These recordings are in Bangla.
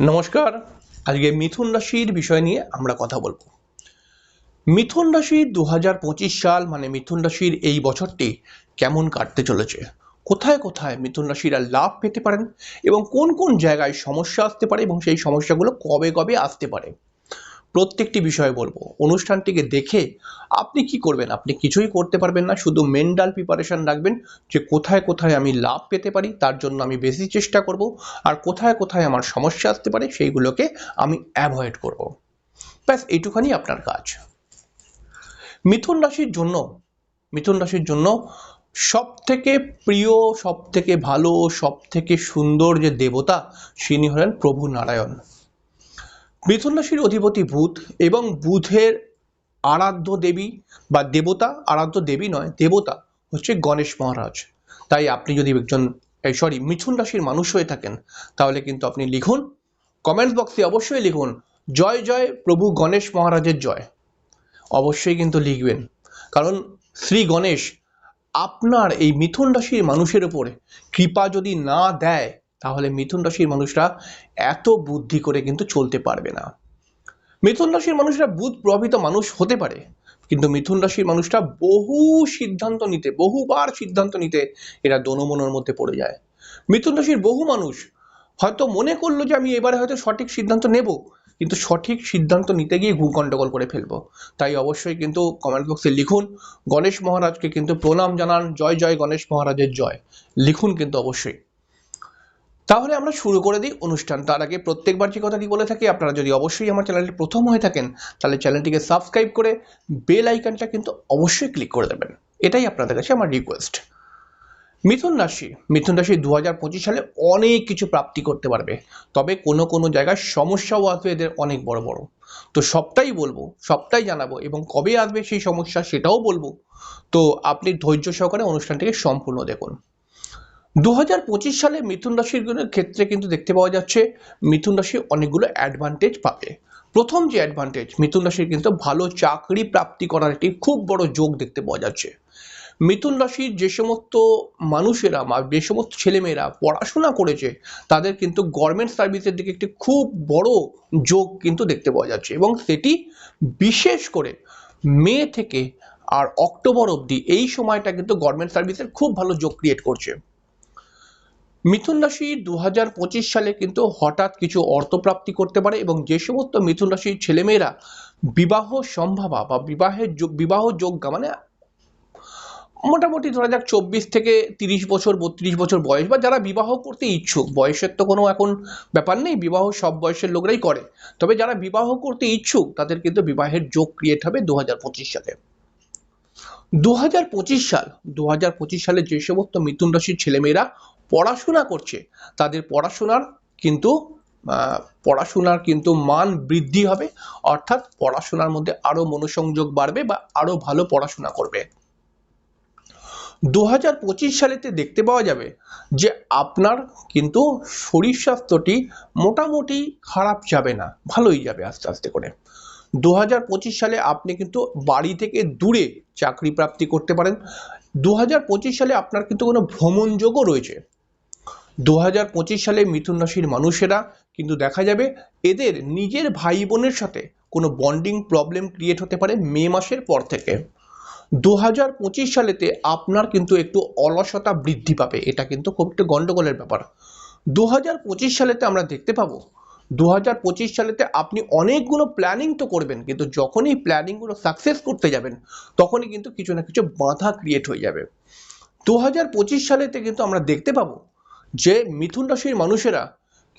নমস্কার। আজকে মিথুন রাশির বিষয় নিয়ে আমরা কথা বলব। মিথুন রাশির দু সাল মানে মিথুন রাশির এই বছরটি কেমন কাটতে চলেছে? কোথায় কোথায় মিথুন রাশিরা লাভ পেতে পারেন এবং কোন কোন জায়গায় সমস্যা আসতে পারে এবং সেই সমস্যাগুলো কবে কবে আসতে পারে? প্রত্যেকটি বিষয়ে বলব। অনুষ্ঠানটিকে দেখে আপনি কি করবেন? আপনি কিছুই করতে পারবেন না, শুধু মেন্টাল প্রিপারেশন রাখবেন যে কোথায় কোথায় আমি লাভ পেতে পারি, তার জন্য আমি বেশি চেষ্টা করব আর কোথায় কোথায় আমার সমস্যা আসতে পারে, সেইগুলোকে আমি অ্যাভয়েড করব। ব্যাস, এইটুখানি আপনার কাজ। মিথুন রাশির জন্য, মিথুন রাশির জন্য সব থেকে প্রিয় সব থেকে ভালো সব থেকে সুন্দর যে দেবতা তিনি হলেন প্রভু নারায়ণ। মিথুন রাশির অধিপতি বুধ এবং বুধের আরাধ্য দেবী বা দেবতা, আরাধ্য দেবী নয়, দেবতা হচ্ছে গণেশ মহারাজ। তাই আপনি যদি একজন সরি মিথুন রাশির মানুষ হয়ে থাকেন, তাহলে কিন্তু আপনি লিখুন কমেন্ট বক্সে অবশ্যই লিখুন, জয় জয় প্রভু গণেশ মহারাজের জয়। অবশ্যই কিন্তু লিখবেন। কারণ শ্রী গণেশ আপনার এই মিথুন রাশির মানুষের উপরে কৃপা যদি না দেয় তাহলে মিথুন রাশির মানুষরা এত বুদ্ধি করে কিন্তু চলতে পারবে না। মিথুন রাশির মানুষরা বুধ প্রভাবিত মানুষ হতে পারে, কিন্তু মিথুন রাশির মানুষরা বহু সিদ্ধান্ত নিতে, বহুবার সিদ্ধান্ত নিতে এরা দনমনের মধ্যে পড়ে যায়। মিথুন রাশির বহু মানুষ হয়তো মনে করল যে আমি এবারে হয়তো সঠিক সিদ্ধান্ত নেব, কিন্তু সঠিক সিদ্ধান্ত নিতে গিয়ে ভূ গন্ডগোল করে ফেলব। তাই অবশ্যই কিন্তু কমেন্ট বক্সে লিখুন, গণেশ মহারাজকে কিন্তু প্রণাম জানান, জয় জয় গণেশ মহারাজের জয়। লিখুন কিন্তু অবশ্যই। তাহলে আমরা শুরু করে দিই অনুষ্ঠান। তার আগে প্রত্যেকবার যে কথাটি বলে থাকি, আপনারা যদি অবশ্যই আমার চ্যানেলটি প্রথম হয়ে থাকেন, তাহলে চ্যানেলটিকে সাবস্ক্রাইব করে বেল আইকনটা কিন্তু অবশ্যই ক্লিক করে দেবেন। এটাই আপনাদের কাছে আমার রিকোয়েস্ট মিথুন রাশি। মিথুন রাশি দু হাজার পঁচিশ সালে অনেক কিছু প্রাপ্তি করতে পারবে। তবে কোনো কোনো জায়গায় সমস্যাও আসবে, এদের অনেক বড় বড়। তো সবটাই বলব, সবটাই জানাব এবং কবে আসবে সেই সমস্যা সেটাও বলব। তো আপনি ধৈর্য সহকারে অনুষ্ঠানটিকে সম্পূর্ণ দেখুন। দু হাজার পঁচিশ সালে মিথুন রাশির ক্ষেত্রে কিন্তু দেখতে পাওয়া যাচ্ছে মিথুন রাশি অনেকগুলো অ্যাডভান্টেজ পাবে। প্রথম যে অ্যাডভান্টেজ মিথুন রাশির কিন্তু ভালো চাকরি প্রাপ্তি করার একটি খুব বড় যোগ দেখতে পাওয়া যাচ্ছে। মিথুন রাশির যে সমস্ত মানুষেরা বা যে সমস্ত ছেলেমেয়েরা পড়াশোনা করেছে, তাদের কিন্তু গভর্নমেন্ট সার্ভিসের দিকে একটি খুব বড় যোগ কিন্তু দেখতে পাওয়া যাচ্ছে এবং সেটি বিশেষ করে মে থেকে আর অক্টোবর অবধি এই সময়টা কিন্তু গভর্নমেন্ট সার্ভিসের খুব ভালো যোগ ক্রিয়েট করছে। মিথুন রাশি দু হাজার পঁচিশ সালে কিন্তু হঠাৎ কিছু অর্থপ্রাপ্তি করতে পারে এবং যে সমস্ত মিথুন রাশির ছেলেমেয়েরা বিবাহ সম্ভাবা বা বিবাহের বিবাহ যোগ্যা মানে মোটামুটি ধরা যাক চব্বিশ থেকে তিরিশ বছর, বত্রিশ বছর বয়স বা যারা বিবাহ করতে ইচ্ছুক। বয়সের তো কোনো এখন ব্যাপার নেই, বিবাহ সব বয়সের লোকরাই করে। তবে যারা বিবাহ করতে ইচ্ছুক, তাদের কিন্তু বিবাহের যোগ ক্রিয়েট হবে দু হাজার পঁচিশ সালে। দু হাজার পঁচিশ সাল দু সালে যে সমস্ত মিথুন রাশির ছেলেমেয়েরা পড়াশোনা করছে, তাদের পড়াশোনার কিন্তু পড়াশোনার কিন্তু মান বৃদ্ধি হবে, অর্থাৎ পড়াশোনার মধ্যে আরও মনোসংযোগ বাড়বে বা আরও ভালো পড়াশোনা করবে। দু হাজার পঁচিশ সালেতে দেখতে পাওয়া যাবে যে আপনার কিন্তু শরীর স্বাস্থ্যটি মোটামুটি খারাপ যাবে না, ভালোই যাবে আস্তে আস্তে করে। দু হাজার পঁচিশ সালে আপনি কিন্তু বাড়ি থেকে দূরে চাকরি প্রাপ্তি করতে পারেন। দু হাজার পঁচিশ সালে আপনার কিন্তু কোনো ভ্রমণযোগও রয়েছে। দু হাজার পঁচিশ সালে মিথুন রাশির মানুষেরা কিন্তু দেখা যাবে এদের নিজের ভাই বোনের সাথে কোনো বন্ডিং প্রবলেম ক্রিয়েট হতে পারে মে মাসের পর থেকে। দু হাজার পঁচিশ সালেতে আপনার কিন্তু একটু অলসতা বৃদ্ধি পাবে, এটা কিন্তু খুব একটু গন্ডগোলের ব্যাপার। দু হাজার পঁচিশ সালেতে আমরা দেখতে পাবো দু হাজার পঁচিশ সালেতে আপনি অনেকগুলো প্ল্যানিং তো করবেন, কিন্তু যখনই প্ল্যানিংগুলো সাকসেস করতে যাবেন, তখনই কিন্তু কিছু না কিছু বাধা ক্রিয়েট হয়ে যাবে। দু হাজার পঁচিশ সালেতে কিন্তু আমরা দেখতে পাবো যে মিথুন রাশির মানুষেরা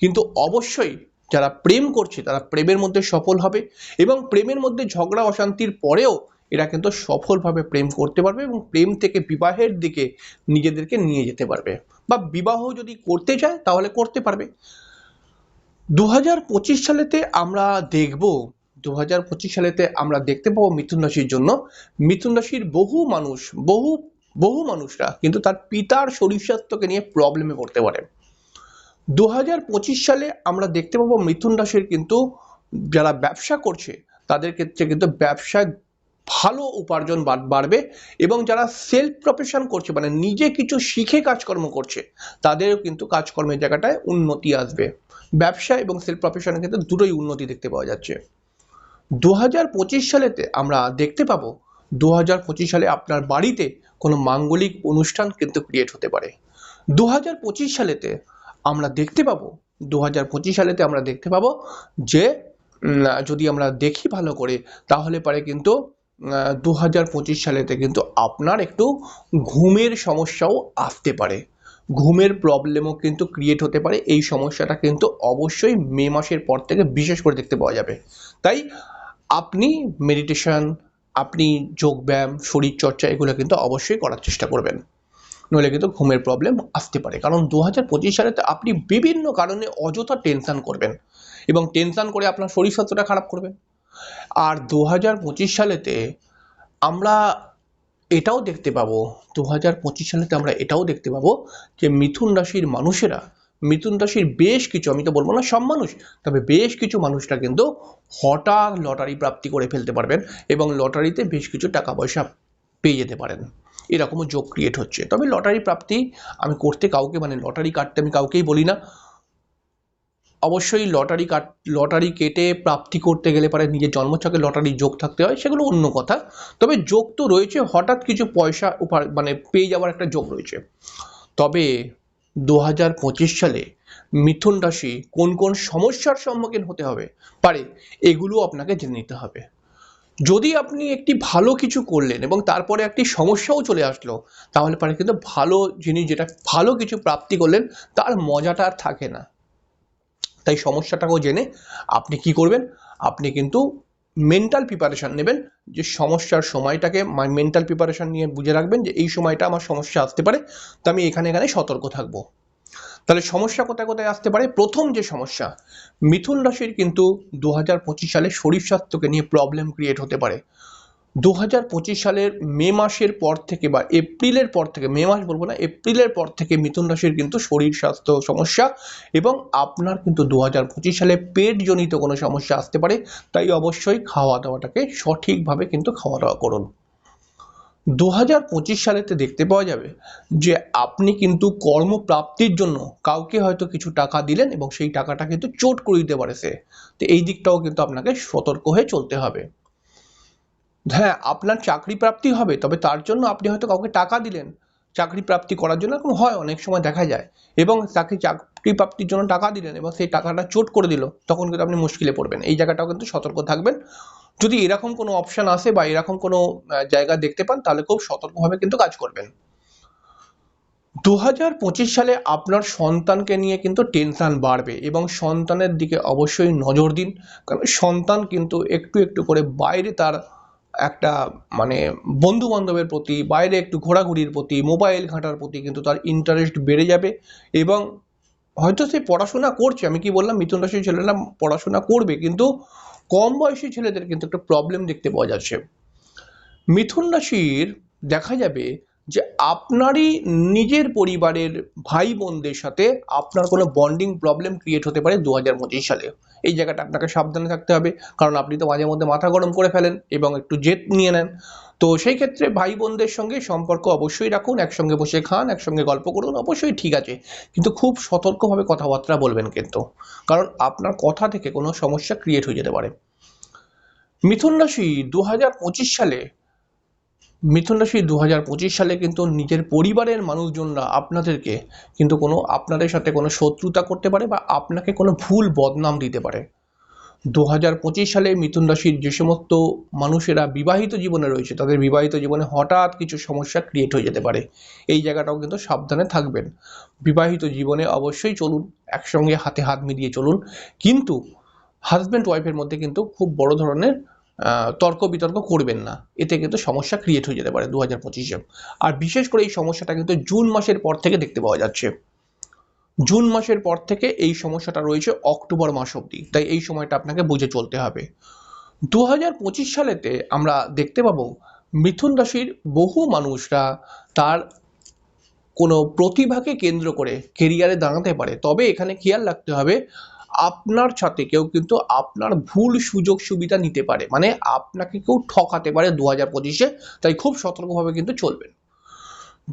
কিন্তু অবশ্যই যারা প্রেম করছে, তারা প্রেমের মধ্যে সফল হবে এবং প্রেমের মধ্যে ঝগড়া, অশান্তির পরেও এরা কিন্তু সফলভাবে প্রেম করতে পারবে এবং প্রেম থেকে বিবাহের দিকে নিজেদেরকে নিয়ে যেতে পারবে বা বিবাহ যদি করতে চায় তাহলে করতে পারবে। দু হাজার পঁচিশ সালেতে আমরা দেখব দু হাজার পঁচিশ সালেতে আমরা দেখতে পাবো মিথুন রাশির জন্য। মিথুন রাশির বহু মানুষ, বহু বহু মানুষরা কিন্তু তার পিতার শরীর স্বাস্থ্যকে নিয়ে প্রবলেমে পড়তে পারে। দু হাজার পঁচিশ সালে আমরা দেখতে পাবো মিথুন রাশির কিন্তু যারা ব্যবসা করছে, তাদের ক্ষেত্রে কিন্তু ব্যবসায় ভালো উপার্জন বাড়বে এবং যারা সেলফ প্রফেশন করছে মানে নিজে কিছু শিখে কাজকর্ম করছে, তাদেরও কিন্তু কাজকর্মের জায়গাটায় উন্নতি আসবে। ব্যবসা এবং সেলফ প্রফেশনের ক্ষেত্রে দুটোই উন্নতি দেখতে পাওয়া যাচ্ছে। দু হাজার পঁচিশ সালেতে আমরা দেখতে পাবো দু হাজার পঁচিশ সালে আপনার বাড়িতে কোনো মাঙ্গলিক অনুষ্ঠান কিন্তু ক্রিয়েট হতে পারে। দু হাজার পঁচিশ সালেতে আমরা দেখতে পাবো দু হাজার পঁচিশ সালেতে আমরা দেখতে পাবো যে যদি আমরা দেখি ভালো করে, তাহলে পারে কিন্তু দু হাজার পঁচিশ সালেতে কিন্তু আপনার একটু ঘুমের সমস্যাও আসতে পারে। ঘুমের প্রবলেমও কিন্তু ক্রিয়েট হতে পারে। এই সমস্যাটা কিন্তু অবশ্যই মে মাসের পর থেকে বিশেষ করে দেখতে পাওয়া যাবে। তাই আপনি মেডিটেশন আপনি যোগব্যায়াম শরীরচর্চা এগুলো কিন্তু অবশ্যই করার চেষ্টা করবেন। নইলে কিন্তু ঘুমের প্রবলেম আসতে পারে। কারণ দু হাজার পঁচিশ সালেতে আপনি বিভিন্ন কারণে অযথা টেনশান করবেন এবং টেনশান করে আপনার শরীর স্বাস্থ্যটা খারাপ করবেন আর দু হাজার পঁচিশ সালেতে আমরা এটাও দেখতে পাবো দু হাজার পঁচিশ সালেতে আমরা এটাও দেখতে পাবো যে মিথুন রাশির মানুষেরা মিথুন রাশির বেশ কিছু, আমি তো বলব না সব মানুষ, তবে বেশ কিছু মানুষরা কিন্তু হঠাৎ লটারি প্রাপ্তি করে ফেলতে পারবেন এবং লটারিতে বেশ কিছু টাকা পয়সা পেয়ে যেতে পারেন। এরকমও যোগ ক্রিয়েট হচ্ছে। তবে লটারি প্রাপ্তি আমি করতে কাউকে মানে লটারি কাটতে আমি কাউকেই বলি না। অবশ্যই লটারি কাট, লটারি কেটে প্রাপ্তি করতে গেলে পারে নিজের জন্মছকে লটারি যোগ থাকতে হয়, সেগুলো অন্য কথা। তবে যোগ তো রয়েছে, হঠাৎ কিছু পয়সা উপার মানে পেয়ে যাওয়ার একটা যোগ রয়েছে। তবে দু হাজার পঁচিশ সালে মিথুন রাশি কোন কোন সমস্যার সম্মুখীন হতে হবে? পারে এগুলো আপনাকে জেনে নিতে হবে। যদি আপনি একটি ভালো কিছু করলেন এবং তারপরে একটি সমস্যাও চলে আসলো, তাহলে পারে কিন্তু ভালো জিনিস যেটা ভালো কিছু প্রাপ্তি করলেন, তার মজাটা আর থাকে না। তাই সমস্যাটাকেও জেনে আপনি কি করবেন? আপনি কিন্তু মেন্টাল প্রিপারেশান নেবেন যে সমস্যার সময়টাকে মেন্টাল প্রিপারেশন নিয়ে বুঝে রাখবেন যে এই সময়টা আমার সমস্যা আসতে পারে, তো আমি এখানে এখানে সতর্ক থাকব। তাহলে সমস্যা কোথায় কোথায় আসতে পারে? প্রথম যে সমস্যা, মিথুন রাশির কিন্তু দু হাজার পঁচিশ সালে শরীর স্বাস্থ্যকে নিয়ে প্রবলেম ক্রিয়েট হতে পারে। দু হাজার পঁচিশ সালের মে মাসের পর থেকে বা এপ্রিলের পর থেকে, মে মাস বলব না, এপ্রিলের পর থেকে মিথুন রাশির কিন্তু শরীর স্বাস্থ্য সমস্যা এবং আপনার কিন্তু দু হাজার পঁচিশ সালে কোনো সমস্যা আসতে পারে, তাই অবশ্যই খাওয়া দাওয়াটাকে সঠিকভাবে কিন্তু খাওয়া দাওয়া করুন। দু হাজার পঁচিশ সালেতে দেখতে পাওয়া যাবে যে আপনি কিন্তু কর্মপ্রাপ্তির জন্য কাউকে হয়তো কিছু টাকা দিলেন এবং সেই টাকাটা কিন্তু চোট করে দিতে পারে সে। তো এই দিকটাও কিন্তু আপনাকে সতর্ক হয়ে চলতে হবে। হ্যাঁ আপনার চাকরি প্রাপ্তি হবে, তবে তার জন্য আপনি হয়তো কাউকে টাকা দিলেন। চাকরি প্রাপ্তি করার জন্য এরকম হয়, অনেক সময় দেখা যায়। এবং তাকে চাকরি প্রাপ্তির জন্য টাকা দিলেন এবং সেই টাকাটা চোট করে দিল, তখন কিন্তু আপনি মুশকিলে পড়বেন। এই জায়গাটাও কিন্তু সতর্ক থাকবেন। যদি এরকম কোনো অপশান আসে বা এরকম কোনো জায়গা দেখতে পান, তাহলে খুব সতর্কভাবে কিন্তু কাজ করবেন। দু হাজার পঁচিশ সালে আপনার সন্তানকে নিয়ে কিন্তু টেনশন বাড়বে এবং সন্তানের দিকে অবশ্যই নজর দিন। কারণ সন্তান কিন্তু একটু একটু করে বাইরে তার একটা মানে বন্ধু বান্ধবের প্রতি, বাইরে একটু ঘোরাঘুরির প্রতি মোবাইল ঘাঁটার প্রতি কিন্তু তার ইন্টারেস্ট বেড়ে যাবে এবং হয়তো সে পড়াশোনা করছে। আমি কি বললাম? মিথুন রাশির ছেলেরা পড়াশোনা করবে কিন্তু কম বয়সী ছেলেদের কিন্তু একটা প্রবলেম দেখতে পাওয়া যাচ্ছে। মিথুন রাশির দেখা যাবে যে আপনারই নিজের পরিবারের ভাই বোনদের সাথে আপনার কোনো বন্ডিং প্রবলেম ক্রিয়েট হতে পারে দু হাজার পঁচিশ সালে। এই জায়গাটা আপনাকে সাবধানে থাকতে হবে, কারণ আপনি তো মাঝে মধ্যে মাথা গরম করে ফেলেন এবং একটু জেদ নিয়ে নেন। তো সেই ক্ষেত্রে ভাই বোনদের সঙ্গে সম্পর্ক অবশ্যই রাখুন, একসঙ্গে বসে খান, একসঙ্গে গল্প করুন, অবশ্যই ঠিক আছে। কিন্তু খুব সতর্কভাবে কথাবার্তা বলবেন কিন্তু, কারণ আপনার কথা থেকে কোনো সমস্যা ক্রিয়েট হয়ে যেতে পারে। মিথুন রাশি দু হাজার পঁচিশ সালে মিথুন রাশি দু হাজার পঁচিশ সালে কিন্তু নিজের পরিবারের মানুষজনরা আপনাদেরকে কিন্তু কোনো আপনাদের সাথে কোনো শত্রুতা করতে পারে বা আপনাকে কোনো ভুল বদনাম দিতে পারে। দু হাজার পঁচিশ সালে মিথুন রাশির যে সমস্ত মানুষেরা বিবাহিত জীবনে রয়েছে, তাদের বিবাহিত জীবনে হঠাৎ কিছু সমস্যা ক্রিয়েট হয়ে যেতে পারে। এই জায়গাটাও কিন্তু সাবধানে থাকবেন। বিবাহিত জীবনে অবশ্যই চলুন, একসঙ্গে হাতে হাত মিলিয়ে চলুন। কিন্তু হাজব্যান্ড ওয়াইফের মধ্যে কিন্তু খুব বড় ধরনের তর্ক বিতর্ক করবেন না। এতে কিন্তু সমস্যা ক্রিয়েট হয়ে যেতে পারে দু হাজার পঁচিশে আর বিশেষ করে এই সমস্যাটা কিন্তু জুন মাসের পর থেকে দেখতে পাওয়া যাচ্ছে। জুন মাসের পর থেকে এই সমস্যাটা রয়েছে অক্টোবর মাস অবধি। তাই এই সময়টা আপনাকে বুঝে চলতে হবে। দু হাজার পঁচিশ সালেতে আমরা দেখতে পাবো মিথুন রাশির বহু মানুষরা তার কোনো প্রতিভাকে কেন্দ্র করে কেরিয়ারে দাঁড়াতে পারে। তবে এখানে খেয়াল রাখতে হবে আপনার সাথে কেউ কিন্তু আপনার ভুল সুযোগ সুবিধা নিতে পারে। মানে আপনাকে কেউ ঠকাতে পারে দু হাজার পঁচিশে, তাই খুব সতর্কভাবে কিন্তু চলবেন।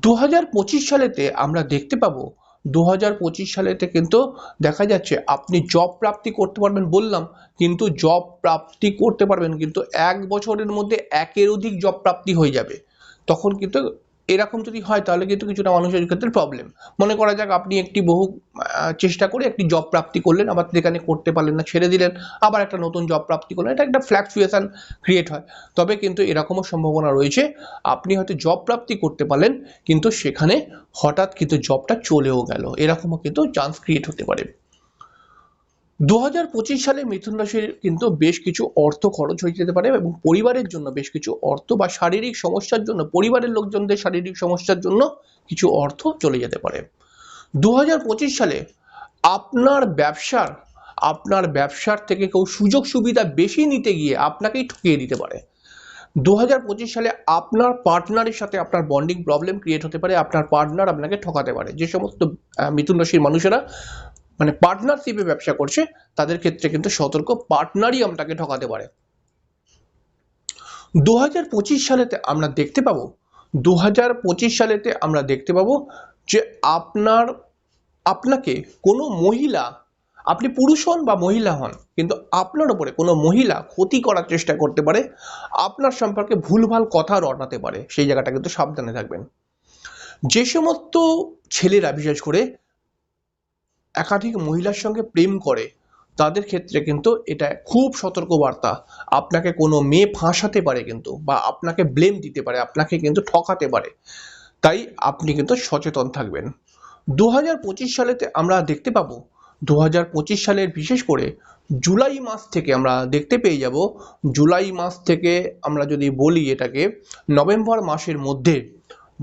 দু হাজার পঁচিশ সালেতে আমরা দেখতে পাবো, দু হাজার পঁচিশ সালেতে কিন্তু দেখা যাচ্ছে আপনি জব প্রাপ্তি করতে পারবেন বললাম, কিন্তু জব প্রাপ্তি করতে পারবেন কিন্তু এক বছরের মধ্যে একের অধিক জব প্রাপ্তি হয়ে যাবে। তখন কিন্তু এরকম যদি হয়, তাহলে কিন্তু কিছুটা মানুষের ক্ষেত্রে প্রবলেম মনে করা যাক আপনি একটি বহু চেষ্টা করে একটি জব প্রাপ্তি করলেন, আবার সেখানে করতে পারলেন না, ছেড়ে দিলেন, আবার একটা নতুন জব প্রাপ্তি করলেন, এটা একটা ফ্ল্যাকচুয়েশন ক্রিয়েট হয়। তবে কিন্তু এরকমও সম্ভাবনা রয়েছে, আপনি হয়তো জব প্রাপ্তি করতে পারলেন, কিন্তু সেখানে হঠাৎ কিন্তু জবটা চলেও গেল। এরকমও কিন্তু চান্স ক্রিয়েট হতে পারে। দু হাজার পঁচিশ সালে মিথুন রাশির কিন্তু বেশ কিছু অর্থ খরচ হয়ে যেতে পারে এবং পরিবারের জন্য বেশ কিছু অর্থ বা শারীরিক সমস্যার জন্য, পরিবারের লোকজনদের শারীরিক সমস্যার জন্য কিছু অর্থ চলে যেতে পারে। দু হাজার পঁচিশ সালে আপনার ব্যবসার আপনার ব্যবসার থেকে কেউ সুযোগ সুবিধা বেশি নিতে গিয়ে আপনাকেই ঠকিয়ে দিতে পারে। দু হাজার পঁচিশ সালে আপনার পার্টনারের সাথে আপনার বন্ডিং প্রবলেম ক্রিয়েট হতে পারে, আপনার পার্টনার আপনাকে ঠকাতে পারে। যে সমস্ত মিথুন রাশির মানুষেরা মানে পার্টনারশিপে ব্যবসা করছে, তাদের ক্ষেত্রে কিন্তু সতর্ক পার্টনারই আমটাকে ঠকাতে পারে। দু হাজার পঁচিশ সালেতে আমরা দেখতে পাবো দু হাজার পঁচিশ সালেতে আমরা দেখতে পাবো যে আপনার, আপনাকে কোনো মহিলা, আপনি পুরুষ হন বা মহিলা হন, কিন্তু আপনার উপরে কোনো মহিলা ক্ষতি করার চেষ্টা করতে পারে, আপনার সম্পর্কে ভুলভাল কথা রটাতে পারে, সেই জায়গাটা কিন্তু সাবধানে থাকবেন। যে সমস্ত ছেলেরা, বিশেষ করে একাধিক মহিলার সঙ্গে প্রেম করে, তাদের ক্ষেত্রে কিন্তু এটা খুব সতর্ক বার্তা আপনাকে কোনো মেয়ে ফাঁসাতে পারে কিন্তু বা আপনাকে ব্লেম দিতে পারে, আপনাকে কিন্তু ঠকাতে পারে। তাই আপনি কিন্তু সচেতন থাকবেন। দু হাজার পঁচিশ সালেতে আমরা দেখতে পাবো দু হাজার পঁচিশ সালের বিশেষ করে জুলাই মাস থেকে আমরা দেখতে পেয়ে যাব। জুলাই মাস থেকে আমরা যদি বলি এটাকে, নভেম্বর মাসের মধ্যে,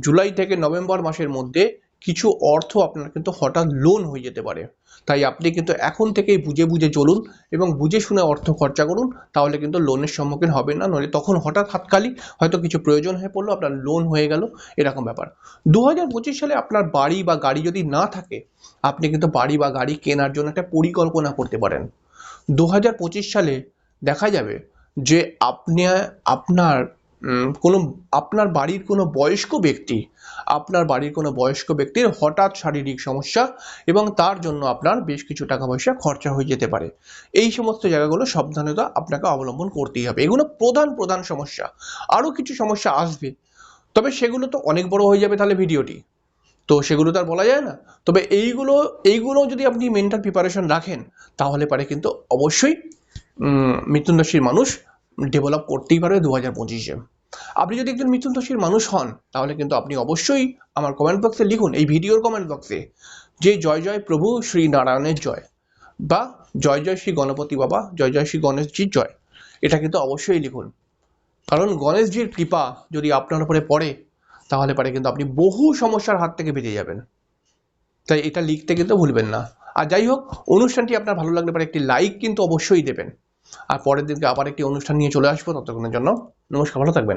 জুলাই থেকে নভেম্বর মাসের মধ্যে কিছু অর্থ আপনার কিন্তু হঠাৎ লোন হয়ে যেতে পারে। তাই আপনি কিন্তু এখন থেকেই বুঝে বুঝে চলুন এবং বুঝে শুনে অর্থ খরচা করুন, তাহলে কিন্তু লোনের সম্মুখীন হবে না। নইলে তখন হঠাৎ হাতকালি হয়তো কিছু প্রয়োজন হয়ে পড়ল, আপনার লোন হয়ে গেল, এরকম ব্যাপার। দু হাজার পঁচিশ সালে আপনার বাড়ি বা গাড়ি যদি না থাকে, আপনি কিন্তু বাড়ি বা গাড়ি কেনার জন্য একটা পরিকল্পনা করতে পারেন। দু হাজার পঁচিশ সালে দেখা যাবে যে আপনি, আপনার কোনো আপনার বাড়ির কোনো বয়স্ক ব্যক্তি, আপনার বাড়ির কোনো বয়স্ক ব্যক্তির হঠাৎ শারীরিক সমস্যা এবং তার জন্য আপনার বেশ কিছু টাকা পয়সা খরচা হয়ে যেতে পারে। এই সমস্ত জায়গাগুলো সাবধানতা আপনাকে অবলম্বন করতেই হবে। এগুলো প্রধান প্রধান সমস্যা। আরও কিছু সমস্যা আসবে। তবে সেগুলো তো অনেক বড় হয়ে যাবে তাহলে ভিডিওটি। তো সেগুলো তো আর বলা যায় না। তবে এইগুলো এইগুলো যদি আপনি মেন্টাল প্রিপারেশন রাখেন, তাহলে পারে কিন্তু অবশ্যই মিথুন রাশির মানুষ ডেভেলপ করতেই পারবে দু হাজার পঁচিশে। আপনি যদি একজন মিথুন রাশির মানুষ হন, তাহলে কিন্তু আপনি অবশ্যই আমার কমেন্ট বক্সে লিখুন, এই ভিডিওর কমেন্ট বক্সে যে জয় জয় প্রভু শ্রী নারায়ণের জয় বা জয় জয় শ্রী গণপতি বাবা, জয় জয় শ্রী গণেশজির জয়, এটা কিন্তু অবশ্যই লিখুন। কারণ গণেশজির কৃপা যদি আপনার উপরে পড়ে, তাহলে পারে কিন্তু আপনি বহু সমস্যার হাত থেকে বেঁচে যাবেন। তাই এটা লিখতে কিন্তু ভুলবেন না। আর যাই হোক, অনুষ্ঠানটি আপনার ভালো লাগলে পরে একটি লাইক কিন্তু অবশ্যই দেবেন। আর পরের দিনকে আবার একটি অনুষ্ঠান নিয়ে চলে আসব ততক্ষণের জন্য। নমস্কার ভালো থাকবেন।